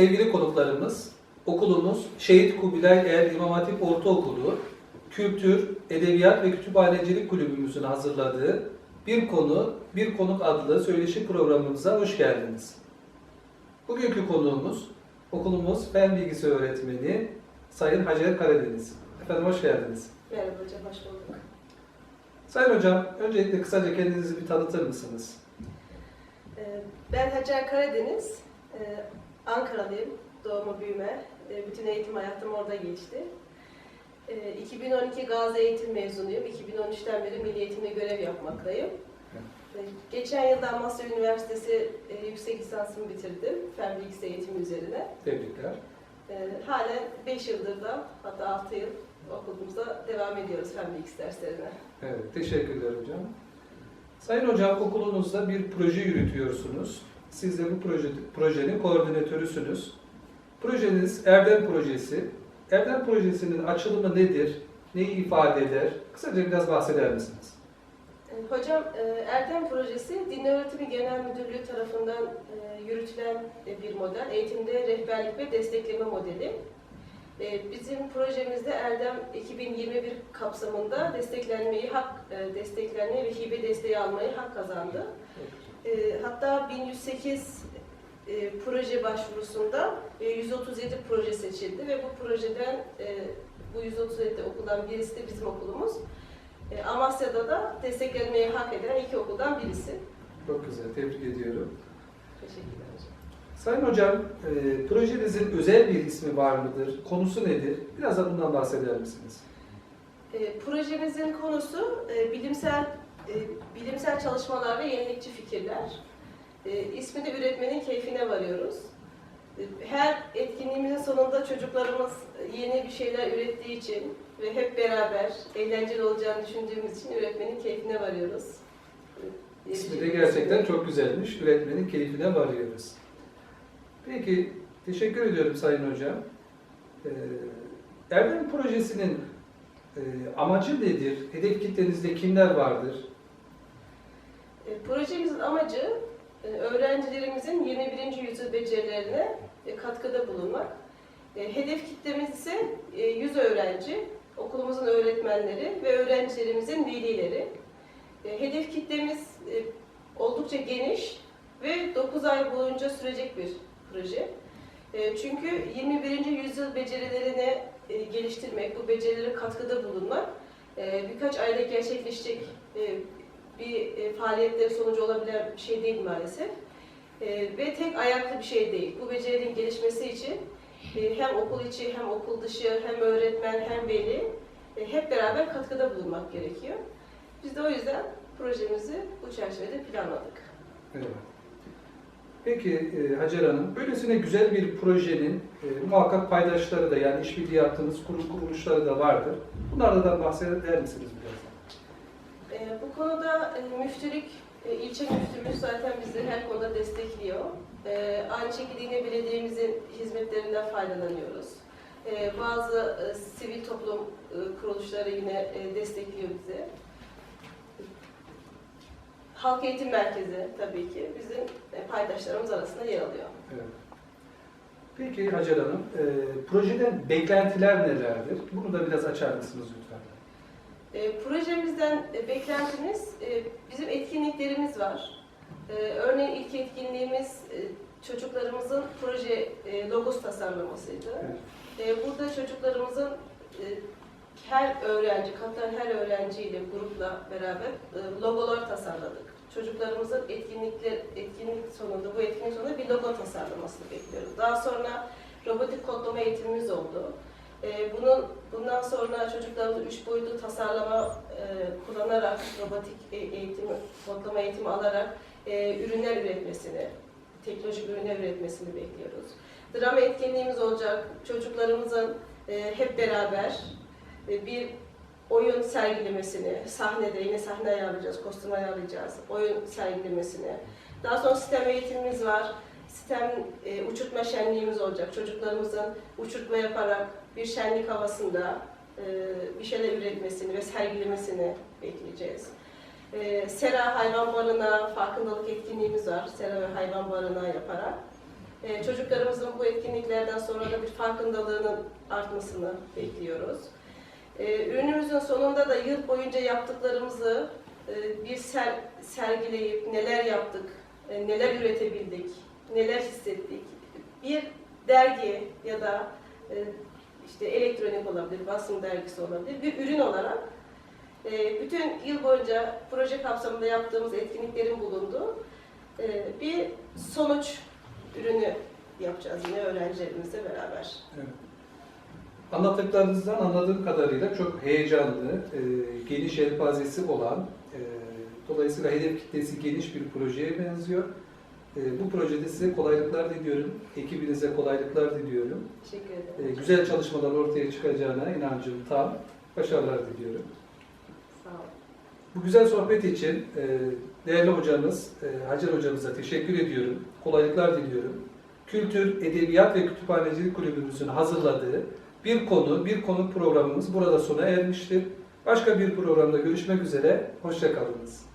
sevgili konuklarımız, okulumuz Şehit Kubilay Er İmam Hatip Ortaokulu Kültür, Edebiyat ve Kütüphanecilik Kulübümüzün hazırladığı Bir Konu, Bir Konuk adlı söyleşi programımıza hoş geldiniz. Bugünkü konuğumuz okulumuz Fen Bilgisi Öğretmeni Sayın Hacer Karadeniz. Efendim hoş geldiniz. Merhaba hocam, hoş bulduk. Sayın Hocam, öncelikle kısaca kendinizi bir tanıtır mısınız? Ee, Ben Hacer Karadeniz, Ee, Ankaralıyım, doğma büyüme. Ee, Bütün eğitim hayatım orada geçti. Ee, 2012 Gazi Eğitim mezunuyum. 2013'ten beri Milli Eğitim'de görev yapmaktayım. Ee, Geçen yılda Amasya Üniversitesi e, yüksek lisansımı bitirdim. Fen bilgisi eğitimi üzerine. Tebrikler. Halen 5 yıldır da hatta 6 yıl okulumuza devam ediyoruz fen bilgisi derslerine. Evet, teşekkürler hocam. Sayın hocam, okulunuzda bir proje yürütüyorsunuz. Siz de bu proje, projenin koordinatörüsünüz. Projeniz Erdem Projesi. Erdem Projesi'nin açılımı nedir? Neyi ifade eder? Kısaca biraz bahseder misiniz? Ee, Hocam, e, Erdem Projesi Din Öğretimi Genel Müdürlüğü tarafından e, yürütülen e, bir model. Eğitimde rehberlik ve destekleme modeli. E, Bizim projemizde Erdem 2021 kapsamında desteklenmeyi hak e, desteklenmeyi ve hibe desteği almayı hak kazandı. E, Hatta 1108 e, proje başvurusunda e, 137 proje seçildi ve bu projeden e, bu 137 okuldan birisi de bizim okulumuz. E, Amasya'da da desteklenmeyi hak eden iki okuldan birisi. Çok güzel, tebrik ediyorum. Teşekkürler hocam. Sayın hocam, e, projenizin özel bir ismi var mıdır? Konusu nedir? Biraz da bundan bahseder misiniz? E, projemizin konusu e, bilimsel e, bilimsel çalışmalar ve yenilikçi fikirler. E, ismi de üretmenin keyfine varıyoruz. E, her etkinliğimizin sonunda çocuklarımız yeni bir şeyler ürettiği için ve hep beraber eğlenceli olacağını düşündüğümüz için üretmenin keyfine varıyoruz. E, İsmi de gerçekten çok güzelmiş. Üretmenin keyfine varıyoruz. Peki, teşekkür ediyorum Sayın Hocam. Ee, Erdem Projesi'nin e, amacı nedir? Hedef kitlenizde kimler vardır? E, Projemizin amacı e, öğrencilerimizin 21. yüzyıl becerilerine e, katkıda bulunmak. E, Hedef kitlemiz ise e, 100 öğrenci, okulumuzun öğretmenleri ve öğrencilerimizin velileri. Hedef kitlemiz oldukça geniş ve 9 ay boyunca sürecek bir proje. E, Çünkü 21. yüzyıl becerilerini e, geliştirmek, bu becerilere katkıda bulunmak e, birkaç ayda gerçekleşecek bir e, faaliyetleri sonucu olabilen bir şey değil maalesef. Ve tek ayaklı bir şey değil. Bu becerilerin gelişmesi için hem okul içi hem okul dışı hem öğretmen hem veli hep beraber katkıda bulunmak gerekiyor. Biz de o yüzden projemizi bu çerçevede planladık. Evet. Peki e, Hacer Hanım, böylesine güzel bir projenin e, muhakkak paydaşları da yani işbirliği yaptığınız kurum kuruluşları da vardır. Bunlardan bahseder misiniz biraz? E, bu konuda e, müftülük, e, ilçe müftümüz zaten bizi her konuda destekliyor. E, aynı şekilde yine belediyemizin hizmetlerinden faydalanıyoruz. E, bazı e, sivil toplum e, kuruluşları yine e, destekliyor bizi. Halk Eğitim Merkezi tabii ki bizim e, paydaşlarımız arasında yer alıyor. Evet. Peki Hacer Hanım, e, projeden beklentiler nelerdir? Bunu da biraz açar mısınız lütfen? E, projemizden e, beklentimiz, e, bizim etkinliklerimiz var. E, örneğin ilk etkinliğimiz e, çocuklarımızın proje e, logosu tasarlamasıydı. Evet. E, burada çocuklarımızın e, her öğrenci, katılan her öğrenciyle grupla beraber e, logolar tasarladık. Çocuklarımızın etkinlikler etkinlik sonunda bu etkinlik sonunda bir logo tasarlamasını bekliyoruz. Daha sonra robotik kodlama eğitimimiz oldu. E, bunun bundan sonra çocuklarımız üç boyutlu tasarlama e, kullanarak robotik e- eğitimi, kodlama eğitimi alarak e, ürünler üretmesini, teknolojik ürünler üretmesini bekliyoruz. Drama etkinliğimiz olacak. Çocuklarımızın e, hep beraber e, bir oyun sergilemesini, sahnede yine sahne ayarlayacağız, kostüm ayarlayacağız, oyun sergilemesini. Daha sonra sistem eğitimimiz var. Sistem e, uçurtma şenliğimiz olacak. Çocuklarımızın uçurtma yaparak bir şenlik havasında e, bir şeyler üretmesini ve sergilemesini bekleyeceğiz. E, Sera hayvan barınağı farkındalık etkinliğimiz var. Sera ve hayvan barınağı yaparak. E, çocuklarımızın bu etkinliklerden sonra da bir farkındalığının artmasını bekliyoruz. Ürünümüzün sonunda da yıl boyunca yaptıklarımızı e, bir ser, sergileyip neler yaptık, e, neler üretebildik, neler hissettik, bir dergi ya da e, işte elektronik olabilir, basın dergisi olabilir, bir ürün olarak bütün yıl boyunca proje kapsamında yaptığımız etkinliklerin bulunduğu bir sonuç ürünü yapacağız yine öğrencilerimizle beraber. Evet. Anlattıklarınızdan anladığım kadarıyla çok heyecanlı, e, geniş yelpazesi olan, e, dolayısıyla hedef kitlesi geniş bir projeye benziyor. E, bu projede size kolaylıklar diliyorum, ekibinize kolaylıklar diliyorum. Teşekkür E, ederim. güzel çalışmalar ortaya çıkacağına inancım tam. Başarılar diliyorum. Sağ olun. Bu güzel sohbet için e, değerli hocamız e, Hacer hocamıza teşekkür ediyorum. Kolaylıklar diliyorum. Kültür, Edebiyat ve Kütüphanecilik Kulübümüzün hazırladığı bir konu, bir konu programımız burada sona ermiştir. Başka bir programda görüşmek üzere. Hoşçakalınız.